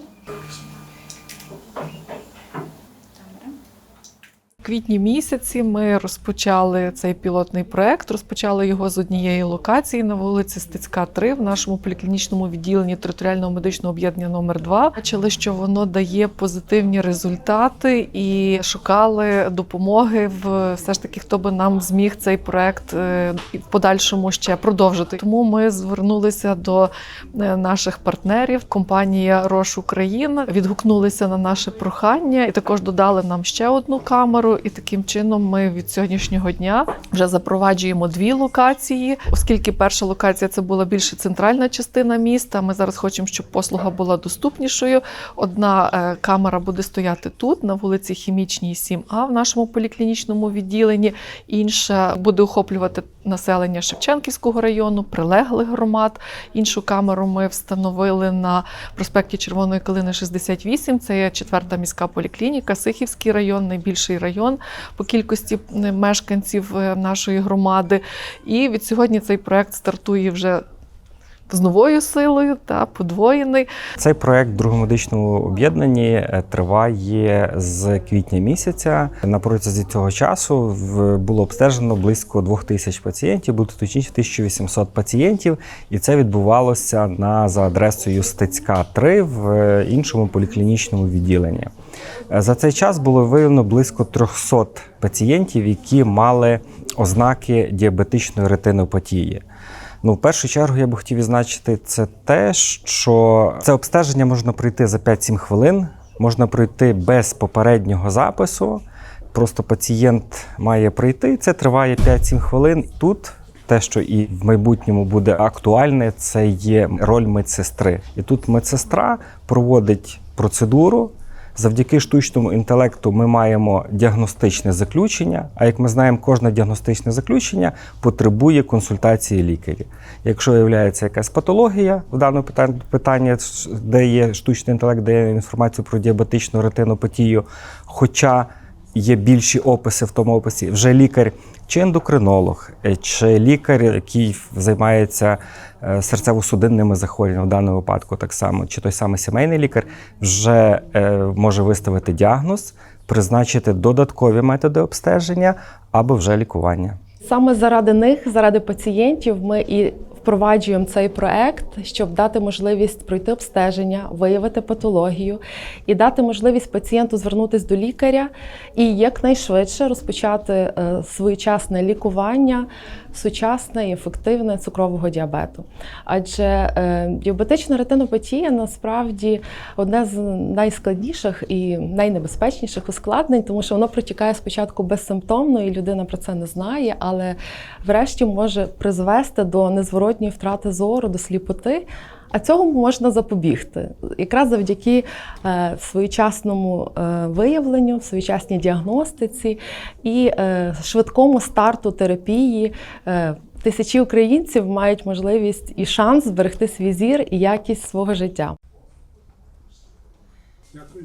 В квітні місяці ми розпочали цей пілотний проект. Розпочали його з однієї локації на вулиці Стецька, 3 в нашому поліклінічному відділенні територіального медичного об'єднання номер 2 Бачили, що воно дає позитивні результати і шукали допомоги в все ж таки, хто би нам зміг цей проект е, в подальшому ще продовжити. Тому ми звернулися до е, наших партнерів. Компанія Рош Україна відгукнулися на наше прохання і також додали нам ще одну камеру. І таким чином ми від сьогоднішнього дня вже запроваджуємо дві локації, оскільки перша локація це була більше центральна частина міста. Ми зараз хочемо, щоб послуга була доступнішою. Одна е, камера буде стояти тут, на вулиці Хімічній, 7А в нашому поліклінічному відділенні. Інша буде охоплювати населення Шевченківського району, прилеглих громад. Іншу камеру ми встановили на проспекті Червоної Калини 68. Це є четверта міська поліклініка, Сихівський район, найбільший район по кількості мешканців е, нашої громади. І від сьогодні цей проект стартує вже з новою силою та подвоєний. Цей проект в другомедичному об'єднанні е, триває з квітня місяця. На протязі цього часу було обстежено близько 2000 пацієнтів, буде точніше 1800 пацієнтів, і це відбувалося на за адресою Стецька 3 в е, іншому поліклінічному відділенні. Е, За цей час було виявлено близько 300 пацієнтів, які мали ознаки діабетичної ретинопатії. Ну, в першу чергу я би хотів відзначити це те, що це обстеження можна пройти за 5-7 хвилин, можна пройти без попереднього запису. Просто пацієнт має прийти. Це триває 5-7 хвилин. Тут те, що і в майбутньому буде актуальне, це є роль медсестри. І тут медсестра проводить процедуру. Завдяки штучному інтелекту ми маємо діагностичне заключення. А як ми знаємо, кожне діагностичне заключення потребує консультації лікаря. Якщо виявляється якась патологія в даному питанні, де є штучний інтелект, дає інформацію про діабетичну ретинопатію, хоча є більші описи в тому описі, вже лікар чи ендокринолог, е, чи лікар, який займається е, серцево-судинними захворюваннями, в даному випадку так само, чи той самий сімейний лікар, вже е, може виставити діагноз, призначити додаткові методи обстеження або вже лікування. Саме заради них, заради пацієнтів, ми і впроваджуємо цей проект, щоб дати можливість пройти обстеження, виявити патологію і дати можливість пацієнту звернутися до лікаря і якнайшвидше розпочати е, своєчасне лікування сучасне і ефективне цукрового діабету. Адже е, діабетична ретинопатія насправді одне з найскладніших і найнебезпечніших ускладнень, тому що воно протікає спочатку безсимптомно, і людина про це не знає, але врешті може призвести до незворотньої втрати зору, до сліпоти. А цього можна запобігти якраз завдяки е, своєчасному е, виявленню, своєчасній діагностиці і е, швидкому старту терапії. Е, Тисячі українців мають можливість і шанс зберегти свій зір і якість свого життя. Дякую.